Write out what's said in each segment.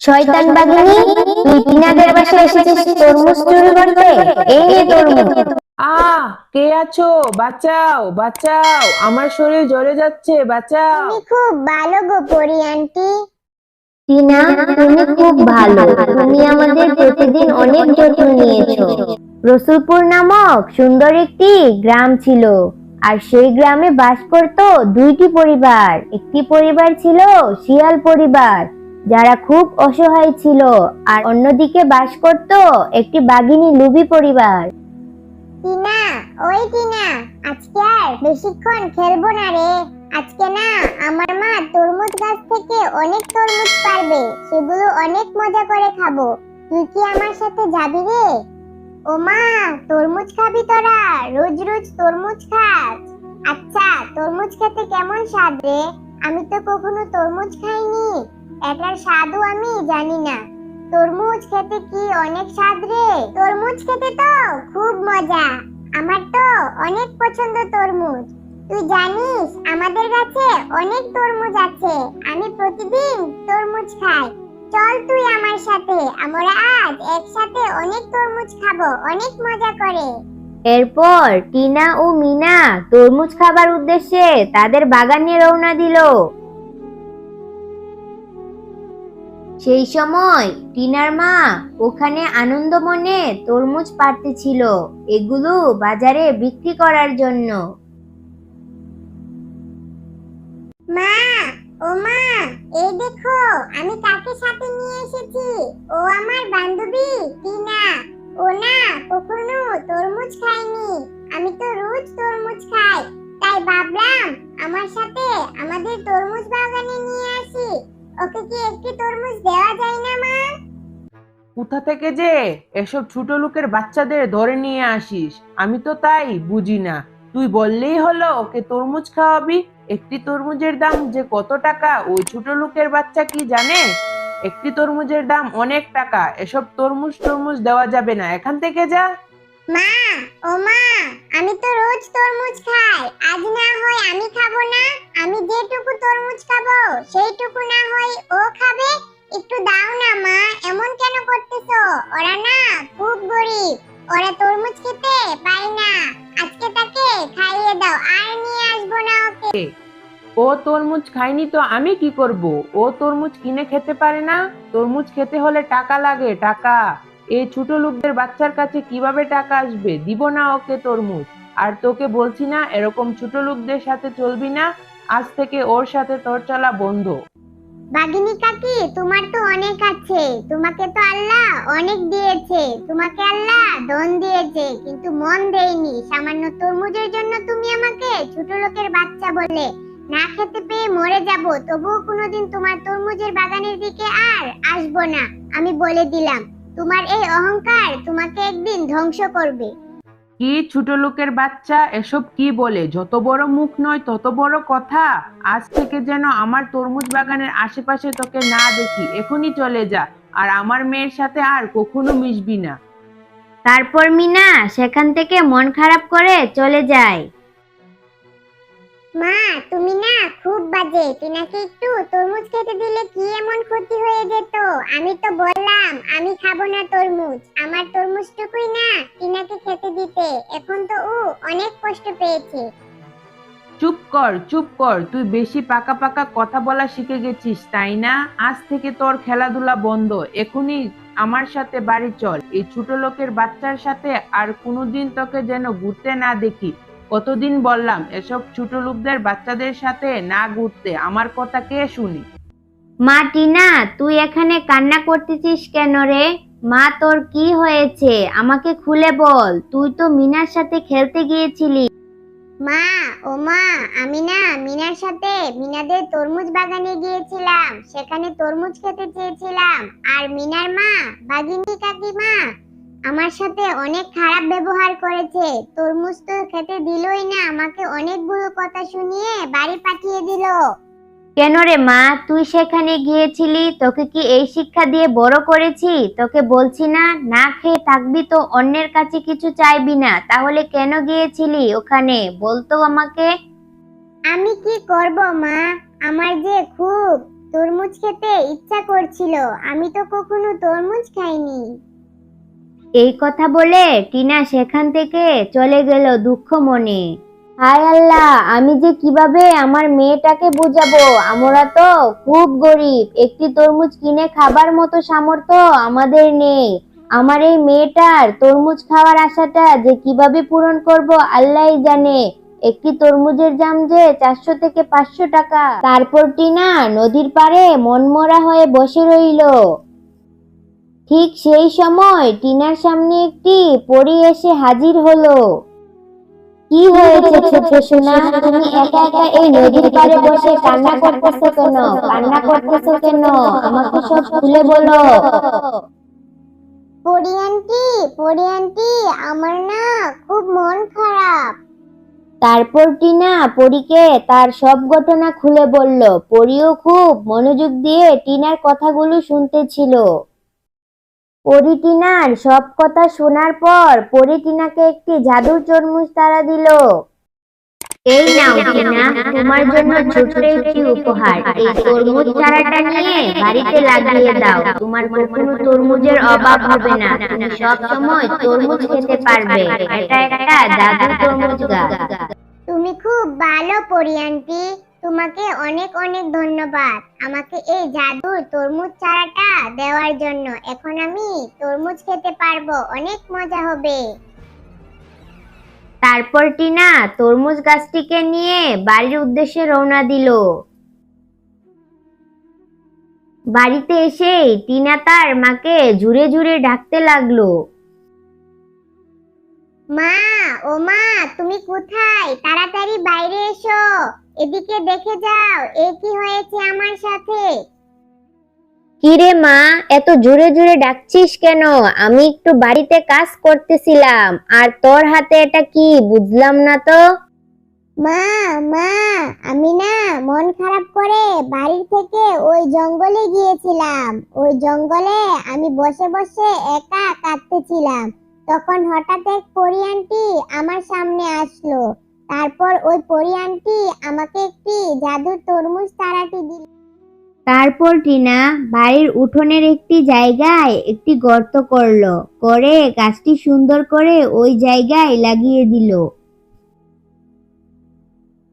শয়তান বাঘিনী তুই টিনাদের বাসায় এসেছিস তরমুজ চুরি করতে? এই নে তরমুজ। আ কে আছো? বাঁচাও বাঁচাও। আমার শরীর জ্বরে যাচ্ছে বাঁচাও। তুমি খুব ভালো গো পরি আন্টি। টিনা তুমি খুব ভালো। তুমি আমাদের প্রতিদিন অনেক যত্ন নিয়েছো। রসুলপুর নামক সুন্দর একটি গ্রাম ছিল। আর সেই গ্রামে বাস করত দুইটি পরিবার। একটি পরিবার ছিল শিয়াল পরিবার। যারা খুব অসহায় ছিল, আর অন্যদিকে বাস করত একটি বাগিনী লুবি পরিবার। টিনা, ওই টিনা, আজকে আর বেশিক্ষণ খেলব না রে। আজকে না, আমার মা তরমুজ গাছ থেকে অনেক তরমুজ পারবে, সেগুলো অনেক মজা করে খাব। তুই কি আমার সাথে যাবি রে? ও মা, তরমুজ খাবি তোরা, রোজ রোজ তরমুজ খাস। আচ্ছা তরমুজ খেতে কেমন স্বাদ রে? আমি তো কখনো তরমুজ খাইনি। এটার স্বাদও আমি জানি না। তরমুজ খেতে কি অনেক স্বাদ রে? তরমুজ খেতে তো খুব মজা। আমার তো অনেক পছন্দ তরমুজ। তুই জানিস, আমাদের কাছে অনেক তরমুজ আছে। আমি প্রতিদিন তরমুজ খাই। চল তুই আমার সাথে। আমরা আজ একসাথে অনেক তরমুজ খাব। অনেক মজা করে। এরপর টিনা ও মিনা তরমুজ খাবার উদ্দেশ্যে তাদের বাগানে রওনা দিল। সেই সময় টিনার মা ওখানে আনন্দ মনে তরমুজ পাড়তেছিল এগুলো বাজারে বিক্রি করার জন্য। মা, ও মা, এই দেখো, আমি কাকে সাথে নিয়ে এসেছি। ও আমার বান্ধবী, টিনা। ও না, কখনো তরমুজ খায়নি। আমি তো রোজ তরমুজ খাই। তাই ভাবলাম, আমার সাথে আমাদের তরমুজ বাগানে নিয়ে আসি। ওকে কি একটি তরমুজ দেওয়া যায় না মা? কোথা থেকে যে? এসব ছোট লোকের বাচ্চাদের ধরে নিয়ে আসিস। আমি তো তাই বুঝি না। তুই বললেই হলো ওকে তরমুজ খাওয়াবি। একটি তরমুজের দাম যে কত টাকা ওই ছোট লোকের বাচ্চা কি জানে? একটি তরমুজের দাম অনেক টাকা। এসব তরমুজ তরমুজ দেওয়া যাবে না। এখান থেকে যা। মা ও মা আমি তো রোজ তরমুজ খাই। আজ না হয় আমি খাব না। আমি যেটুকু তরমুজ খাব, সেইটুকু না হয় ও খাবে। একটু দাও না মা, এমন কেন করতেছো? ওরা না খুব গরিব। ওরা তরমুজ খেতে পায় না। আজকে তাকে খাইয়ে দাও, আর নিয়ে আসব না ওকে। ও তরমুজ খায়নি তো আমি কি করব? ও তরমুজ কিনে খেতে পারে না? তরমুজ খেতে হলে টাকা লাগে, টাকা। এই ছোট লোকদের বাচ্চার কাছে কীভাবে টাকা আসবে? দিব না ওকে তরমুজ। আর তোকে বলছি না, এরকম ছোট লোকদের সাথে চলবি না। আজ থেকে ওর সাথে তোর চলা বন্ধ। বাগিনী কাকি, তোমার তো অনেক আছে। তোমাকে তো আল্লাহ অনেক দিয়েছে। তোমাকে আল্লাহ ধন দিয়েছে, কিন্তু মন দেয়নি। সামান্য তরমুজের জন্য তুমি আমাকে ছোট লোকের বাচ্চা বলে না খেতে পেয়ে মরে যাব। তবুও কোনোদিন তোমার তরমুজের বাগানের দিকে আর আসব না, আমি বলে দিলাম। তোমার এই অহংকার তোমাকে একদিন ধ্বংস করবে। কি ছোট লোকের বাচ্চা? এসব কি বলে? যত বড় মুখ নয় তত বড় কথা। আজ থেকে যেন আমার তরমুজ বাগানের আশেপাশে তোকে না দেখি। এখনই চলে যা। আর আমার মেয়ের সাথে আর কখনো মিশবি না। তারপর মিনা সেখান থেকে মন খারাপ করে চলে যায়। মা তুমি না খুব বাজে। টিনাকে একটু তরমুজ খেতে দিলে কি এমন ক্ষতি হয়ে যেত? আমি তো বললাম আমি খাব না তরমুজ। আমার তরমুজটুকুই না খেতে দিতে। এখন তো ও অনেক কষ্ট পেয়েছে। চুপ কর চুপ কর। তুই বেশি পাকা পাকা কথা বলা শিখে গেছিস তাই না? আজ থেকে তোর খেলাধুলা বন্ধ। এখনই আমার সাথে বাড়ি চল। এই ছোট লোকের বাচ্চার সাথে আর কোনোদিন তোকে যেন ঘুরতে না দেখি। কতদিন বললাম এসব ছোট লোকদের বাচ্চাদের সাথে না ঘুরতে। আমার কথা কে শুনি? মা টিনা তুই এখানে কান্না করতেছিস কেন রে? মা, তোর কি হয়েছে? আমাকে খুলে বল। তুই তো মিনার সাথে খেলতে গিয়েছিলি। মা, ও মা, আমি না মিনার সাথে মিনাদের তরমুজ বাগানে গিয়েছিলাম। সেখানে তরমুজ খেতে চেয়েছিলাম। আর মিনার মা বাগিনী কাকিমা, আমার সাথে অনেক খারাপ ব্যবহার করেছে। তরমুজ তো খেতে দিলই না, আমাকে অনেকগুলো কথা শুনিয়ে বাড়ি পাঠিয়ে দিল। কেন রে মা? তুই সেখানে গিয়েছিলি? তোকে কি এই শিক্ষা দিয়ে বড় করেছি? তোকে বলছি না না খেয়ে থাকবি তো অন্যের কাছে কিছু চাইবি না। তাহলে কেন গিয়েছিলি ওখানে? বলতো আমাকে। আমি কি করব মা? আমার যে খুব তরমুজ খেতে ইচ্ছা করছিল আমি তো কখনো তরমুজ খাইনি। এই কথা বলে টিনা সেখান থেকে চলে গেল দুঃখ মনে। হায় আল্লাহ, আমি যে কীভাবে আমার মেয়েটাকে বোঝাবো? আমরা তো খুব গরিব। একটি তরমুজ কিনে খাবার মতো সামর্থ্য আমাদের নেই। আমার এই মেয়েটার তরমুজ খাওয়ার আশাটা যে কীভাবে পূরণ করব, আল্লাহই জানে। একটি তরমুজের দাম যে চারশো থেকে পাঁচশো টাকা। তারপর টিনা নদীর পাড়ে মনমরা হয়ে বসে রইল। ঠিক সেই সময় টিনার সামনে একটি পরী এসে হাজির হলো। কি হয়েছে ছোট সোনা? তুমি একা একা এই নদীর পাড়ে বসে কান্না করতেছো কেন? কান্না করতেছো কেন? আমাকে সব খুলে বলো। পরি আন্টি পরি আন্টি আমার না খুব মন খারাপ। তারপর টিনা পরীকে তার সব ঘটনা খুলে বলল। পরীও খুব মনোযোগ দিয়ে টিনার কথাগুলো শুনতেছিল পরি টিনার সব কথা শোনার পর পরি টিনাকে একটি জাদুর তরমুজ তারা দিল। এই নাও টিনা তোমার জন্য ছোট্ট একটি উপহার। এই তরমুজ চারাটা নিয়ে বাড়িতে লাগিয়ে দাও। তোমার কখনো তরমুজের অভাব হবে না। তুমি সব সময় তরমুজ খেতে পারবে। এটা একটা জাদুর তরমুজ গাছ তুমি খুব ভালো পরি আন্টি। তোমাকে অনেক অনেক ধন্যবাদ। আমাকে এই জাদুর তরমুজ চারাটা দেওয়ার জন্য। এখন আমি তরমুজ খেতে পারব। অনেক মজা হবে। তারপর টিনা তরমুজ গাছটিকে নিয়ে বাড়ির উদ্দেশ্যে রওনা দিল। বাড়িতে এসেই টিনা তার মাকে জুড়ে জুড়ে ডাকতে লাগল। মা ও মা তুমি কোথায়? তাড়াতাড়ি বাইরে এসো। এদিকে দেখে যাও এ কি হয়েছে আমার সাথে? কিরে মা এত জোরে জোরে ডাকছিস কেন? আমি একটু বাড়িতে কাজ করতেছিলাম আর তোর হাতে এটা কি বুঝলাম না তো। মা মা আমি না মন খারাপ করে বাড়ি থেকে ওই জঙ্গলে গিয়েছিলাম। ওই জঙ্গলে আমি বসে বসে একা কাঁদতেছিলাম। তখন হঠাৎ এক পরি আন্টি আমার সামনে আসলো। তারপর ওই পরি আন্টি আমাকে একটি জাদুর তরমুজ তারাটি দিল। তারপর টিনা বাড়ির উঠোনের একটি জায়গায় একটি গর্ত করল, করে গাছটি সুন্দর করে ওই জায়গায় লাগিয়ে দিল।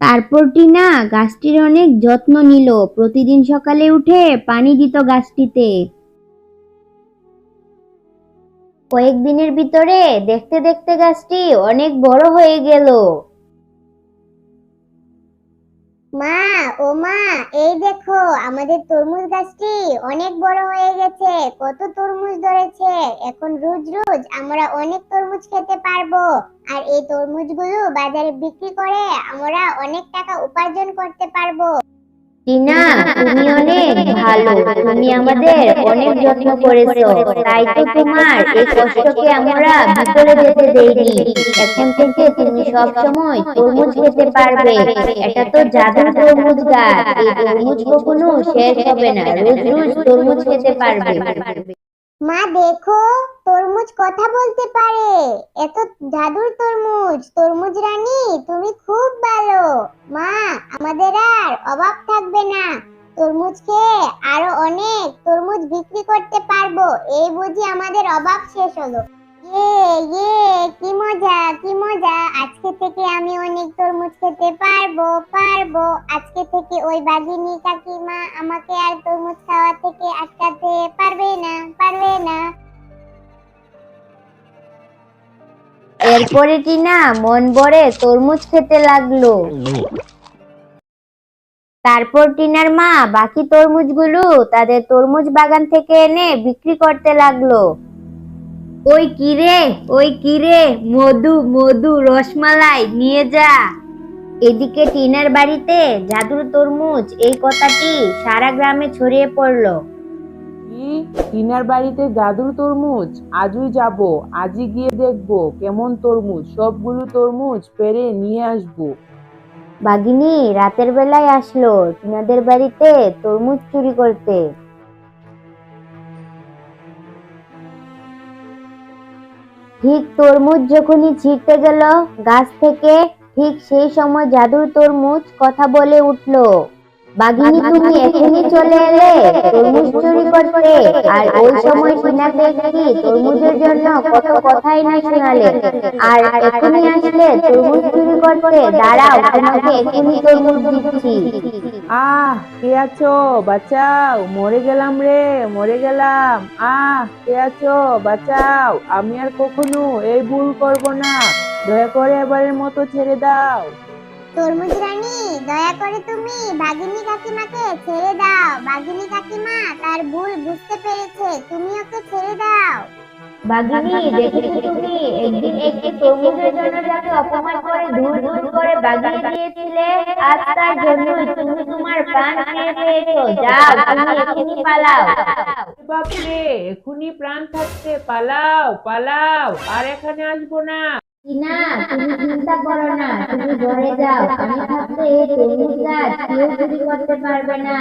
তারপর টিনা গাছটির অনেক যত্ন নিল, প্রতিদিন সকালে উঠে পানি দিত গাছটিতে। কয়েকদিনের ভিতরে দেখতে দেখতে গাছটি অনেক বড় হয়ে গেল। মা, ও মা, এই দেখো, আমাদের তরমুজ গাছটি অনেক বড় হয়ে গেছে, কত তরমুজ ধরেছে। এখন রোজ রোজ আমরা অনেক তরমুজ খেতে পারব। আর এই তরমুজগুলো বাজারে বিক্রি করে আমরা অনেক টাকা উপার্জন করতে পারব। টিনা, তুমি অনেক ভালো। তুমি আমাদের অনেক যত্ন করেছ। তাই তো তোমার এই কষ্টকে আমরা ভিতরে যেতে দেইনি। এখন থেকে তুমি সব সময় তরমুজ খেতে পারবে। এটা তো জাদুর তরমুজ গাছ। এই তরমুজ কখনো শেষ হবে না। রোজ রোজ তরমুজ খেতে পারবে। মা, দেখো, তরমুজ কথা বলতে পারে। এত জাদুর তরমুজ। তরমুজ রানী, তুমি খুব ভালো। এরপরে টিনা মন ভরে তরমুজ খেতে লাগল। তারপর টিনার মা বাকি তরমুজগুলো তাদের তরমুজ বাগান থেকে এনে বিক্রি করতে লাগল। ওই কিরে ওই কিরে মধু মধু, রসমালাই, নিয়ে যা। এদিকে টিনার বাড়িতে জাদুর তরমুজ, এই কথাটি সারা গ্রামে ছড়িয়ে পড়ল। কি? টিনার বাড়িতে জাদুর তরমুজ? আজই যাব, আজই গিয়ে দেখব, কেমন তরমুজ? সবগুলো তরমুজ পেরে নিয়ে আসব। বাগিনী, রাতের বেলায় আসলো, টিনাদের বাড়িতে তরমুজ চুরি করতে। ঠিক তরমুজ যখনই ছিঁড়তে গেল, গাছ থেকে ঠিক সেই সময় জাদুর তরমুজ কথা বলে উঠল। বাগিনী তুমি এখনই চলে এলে তরমুজ চুরি করতে। আর ওই সময় টিনা দেখি তরমুজের জন্য কত কথাই না শোনালে। আর এখনই আসলে তরমুজ চুরি করতে। দাঁড়াও তোমাকে এখনই তরমুজ দিচ্ছি। আহ কে আছো? বাঁচাও মরে গেলাম রে মরে গেলাম। আহ কে আছো? বাঁচাও আমি আর কখনো এই ভুল করব না। দয়া করে এবারের মতো ছেড়ে দাও। তরমুজ রানী দয়া করে তুমি বাগিনী কাকিমাকে ছেড়ে দাও। বাগিনী কাকিমা তার ভুল বুঝতে পেরেছে তুমি ওকে ছেড়ে দাও। বাগিনী দেখেছ তুমি? একদিন একটি তরমুজের জন্য যাকে অপমান করে দূর দূর করে বাগিয়ে দিয়েছিলে আজ তার জন্যই তুমি তোমার প্রাণ ফিরে পেয়েছ। যাও তুমি এখনই পালাও। বাপরে এখনই প্রাণ থাকতে পালাও পালাও আর এখানে আসব না। টিনা তুমি চিন্তা করো না, তুমি ঘরে যাও। আমি থাকতে তরমুজ গাছ কেউ চুরি করতে পারবে না।